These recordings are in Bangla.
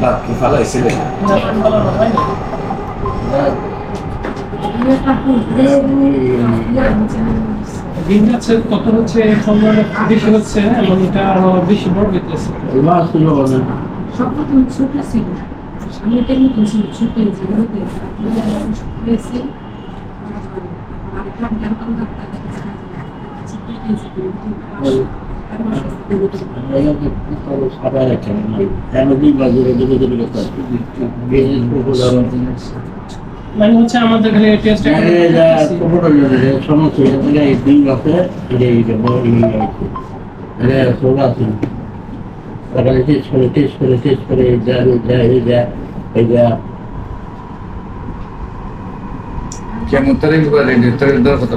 দাঁত কি ফালাইছিলেন দিন যাচ্ছে কত হচ্ছে সম্মান বেশি হচ্ছে এবং এটা আরও বেশি বড় হইতেছে ছোট ছিল এটা নতুন ছিল ছোট যেগুলোতে হয়েছে মানে হচ্ছে আমাদের খালি টেস্ট সমস্যা এই দুই আছে এই সকালে টেস্ট করে টেস্ট করে টেস্ট করে এই যা এই যা এই যা। দেওয়ার কথা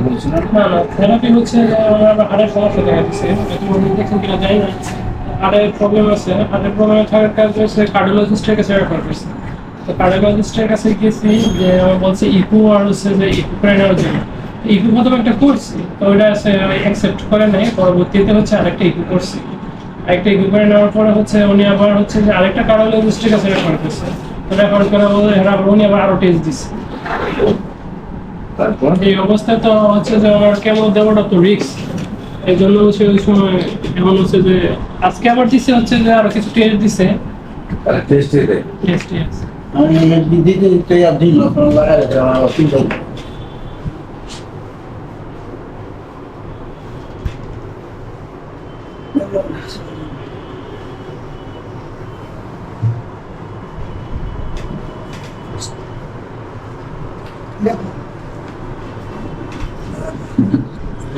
না থেরাপি হচ্ছে? আমার প্রবলেম আছে। প্রবলেম কারণে হচ্ছে তো কার্ডিওলজিস্টের কাছে যে বলছে আর হচ্ছে যে নেওয়ার জন্য প্রথম একটা করছি তো করে পরবর্তীতে হচ্ছে আরেকটা ইকু করছি। আরেকটা ইকু করে নেওয়ার পরে হচ্ছে উনি আবার হচ্ছে যে আরেকটা কার্ডিওলজিস্টের কাছে রেফার করছে। রেফার করে উনি আবার আরও টেস্ট দিচ্ছে তারপর? এই অবস্থায় তো হচ্ছে যে আমার কেমন দেওয়াটা তো রিস্ক এই জন্য হচ্ছে ওই সময় এমন হচ্ছে যে আজকে আবার দিছে হচ্ছে যে আরও কিছু টেস্ট দিছে। তারা টেস্ট দেয় টেস্ট আছে আমি দিতে দিতে আর দিল আমার অসুবিধা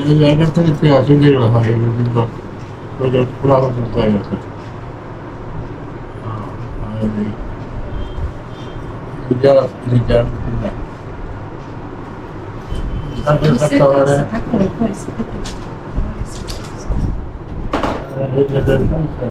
এই জায়গা থেকে তুই আসি দিল হয় কিন্তু ওইটা পুরো আমার হয়ে গেছে যারা যারা তারপরে থাকতে পারে